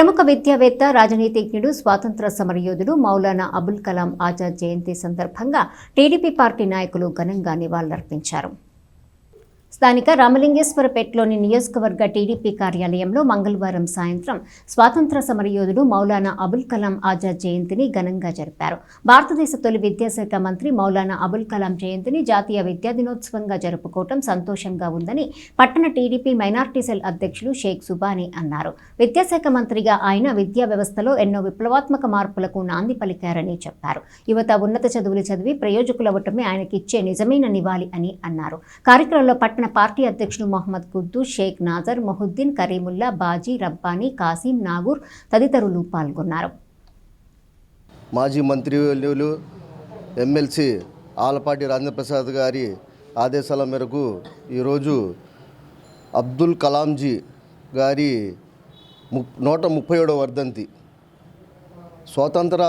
ప్రముఖ విద్యావేత్త రాజనీతిజ్ఞుడు స్వాతంత్ర సమరయోధుడు మౌలానా అబుల్ కలాం ఆజాద్ జయంతి సందర్భంగా టీడీపీ పార్టీ నాయకులు ఘనంగా నివాళులర్పించారు. స్థానిక రామలింగేశ్వరపేటలోని నియోజకవర్గ టీడీపీ కార్యాలయంలో మంగళవారం సాయంత్రం స్వాతంత్ర సమరయోధుడు మౌలానా అబుల్ కలాం ఆజాద్ జయంతిని ఘనంగా జరిపారు. భారతదేశ తొలి విద్యాశాఖ మంత్రి మౌలానా అబుల్ కలాం జయంతిని జాతీయ విద్యా దినోత్సవంగా జరుపుకోవటం సంతోషంగా ఉందని పట్టణ టీడీపీ మైనార్టీ సెల్ అధ్యక్షులు షేక్ సుబానీ అన్నారు. విద్యాశాఖ మంత్రిగా ఆయన విద్యా వ్యవస్థలో ఎన్నో విప్లవాత్మక మార్పులకు నాంది పలికారని చెప్పారు. యువత ఉన్నత చదువులు చదివి ప్రయోజకులవ్వటమే ఆయనకిచ్చే నిజమైన నివాళి అని అన్నారు. కార్యక్రమంలో పట్టణ పార్టీ అధ్యక్షుడు మొహమ్మద్ కుద్దు షేక్ నాజర్ మొహుద్దీన్ కరీముల్లా బాజీ రబ్బానీ కాసిం నాగూర్ తదితరులు పాల్గొన్నారు. మాజీ మంత్రివర్యులు ఎమ్మెల్సీ ఆలపాటి రాజేంద్రప్రసాద్ గారి ఆదేశాల మేరకు ఈరోజు అబ్దుల్ కలాంజీ గారి ము నూట ముప్పై ఏడవ వర్ధంతి. స్వతంత్ర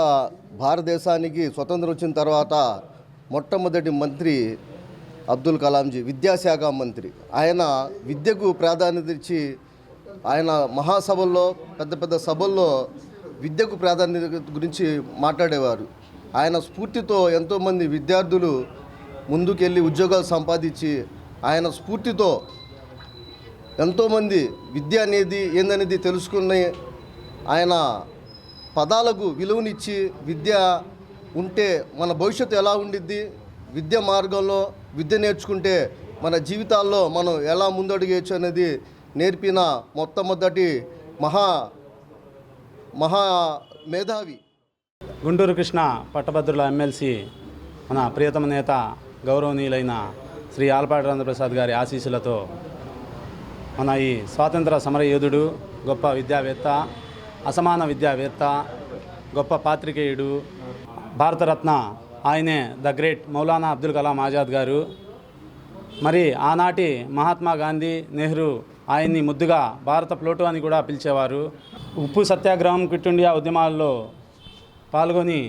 భారతదేశానికి స్వతంత్రం వచ్చిన తర్వాత మొట్టమొదటి మంత్రి అబ్దుల్ కలాంజీ విద్యాశాఖ మంత్రి. ఆయన విద్యకు ప్రాధాన్యత ఇచ్చి ఆయన మహాసభల్లో పెద్ద పెద్ద సభల్లో విద్యకు ప్రాధాన్యత గురించి మాట్లాడేవారు. ఆయన స్ఫూర్తితో ఎంతోమంది విద్యార్థులు ముందుకెళ్ళి ఉద్యోగాలు సంపాదించి ఆయన స్ఫూర్తితో ఎంతోమంది విద్య అనేది ఏందనేది తెలుసుకుని ఆయన పదాలకు విలువనిచ్చి విద్య ఉంటే మన భవిష్యత్తు ఎలా ఉండిద్ది? విద్య మార్గంలో విద్య నేర్చుకుంటే మన జీవితాల్లో మనం ఎలా ముందడుగేయచ్చు అనేది నేర్పిన మొట్టమొదటి మహా మహా మేధావి. గుంటూరు కృష్ణ పట్టభద్రుల ఎమ్మెల్సీ మన ప్రియతమ నేత గౌరవనీయులైన శ్రీ ఆలపాటి రామప్రసాద్ గారి ఆశీస్సులతో మన ఈ స్వాతంత్ర సమర యోధుడు గొప్ప విద్యావేత్త అసమాన విద్యావేత్త గొప్ప పాత్రికేయుడు భారతరత్న ఆయనే ద గ్రేట్ మౌలానా అబ్దుల్ కలాం ఆజాద్ గారు. మరి ఆనాటి మహాత్మా గాంధీ నెహ్రూ ఆయన్ని ముద్దుగా భారత ప్లోటో అని కూడా పిలిచేవారు. ఉప్పు సత్యాగ్రహం క్విట్ ఇండియా ఉద్యమాల్లో పాల్గొని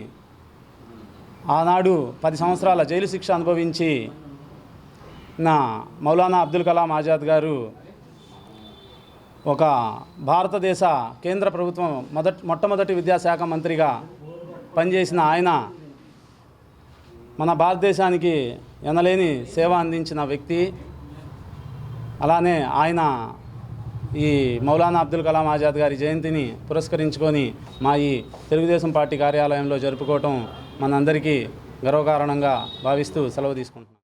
ఆనాడు పది సంవత్సరాల జైలు శిక్ష అనుభవించి నా మౌలానా అబ్దుల్ కలాం ఆజాద్ గారు ఒక భారతదేశ కేంద్ర ప్రభుత్వం మొదటి మొట్టమొదటి విద్యాశాఖ మంత్రిగా పనిచేసిన ఆయన మన భారతదేశానికి ఎనలేని సేవ అందించిన వ్యక్తి. అలానే ఆయన ఈ మౌలానా అబ్దుల్ కలాం ఆజాద్ గారి జయంతిని పురస్కరించుకొని మా ఈ తెలుగుదేశం పార్టీ కార్యాలయంలో జరుపుకోవటం మనందరికీ గర్వకారణంగా భావిస్తూ సెలవు తీసుకుంటున్నాం.